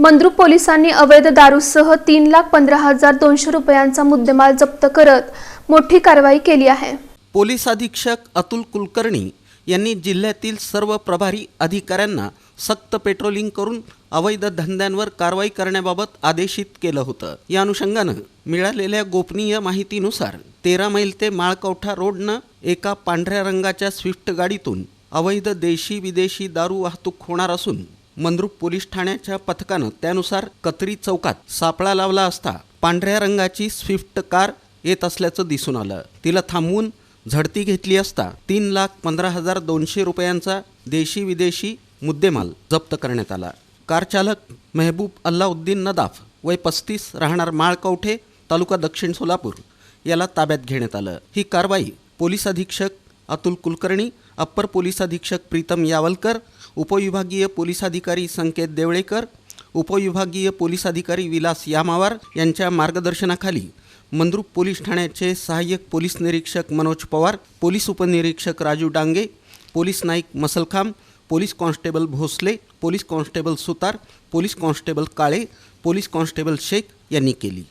मंद्रुप पोलिसांनी अवैध दारूसह तीन लाख पंधरा हजार दोनशे रुपयांचा मुद्देमाल जप्त करत मोठी कारवाई केली आहे. पोलीस अधीक्षक अतुल कुलकर्णी यांनी जिल्ह्यातील सर्व प्रभारी अधिकाऱ्यांना सक्त पेट्रोलिंग करून अवैध धंद्यांवर कारवाई करण्याबाबत आदेशित केलं होतं. या अनुषंगानं मिळालेल्या गोपनीय माहितीनुसार तेरा मैल ते माळकवठा रोडनं एका पांढऱ्या रंगाच्या स्विफ्ट गाडीतून अवैध देशी विदेशी दारू वाहतूक होणार असून मंद्रुप पोलीस ठाण्याच्या पथकानं त्यानुसार कत्री चौकात सापळा लावला असता पांढऱ्या रंगाची स्विफ्ट कार येत असल्याचं दिसून आलं. तिला थांबवून झडती घेतली असता तीन लाख पंधरा हजार दोनशे रुपयांचा देशी विदेशी मुद्देमाल जप्त करण्यात आला. कार चालक मेहबूब अल्लाउद्दीन नदाफ वय पस्तीस राहणार माळकवठे तालुका दक्षिण सोलापूर याला ताब्यात घेण्यात आलं. ही कारवाई पोलीस अधीक्षक अतुल कुलकर्णी अप्पर पोलीस अधीक्षक प्रीतम यावलकर उपविभागीय पोलीस अधिकारी संकेत देवळेकर उपविभागीय पोलीस अधिकारी विलास यामावार यांच्या मार्गदर्शनाखाली मंद्रुप पोलीस ठाण्याचे सहाय्यक पोलीस निरीक्षक मनोज पवार पोलीस उपनिरीक्षक Raju Dange police naik Masalkhamb police constable Bhosale police constable Sutar police constable Kale police constable Shaikh यांनी केली.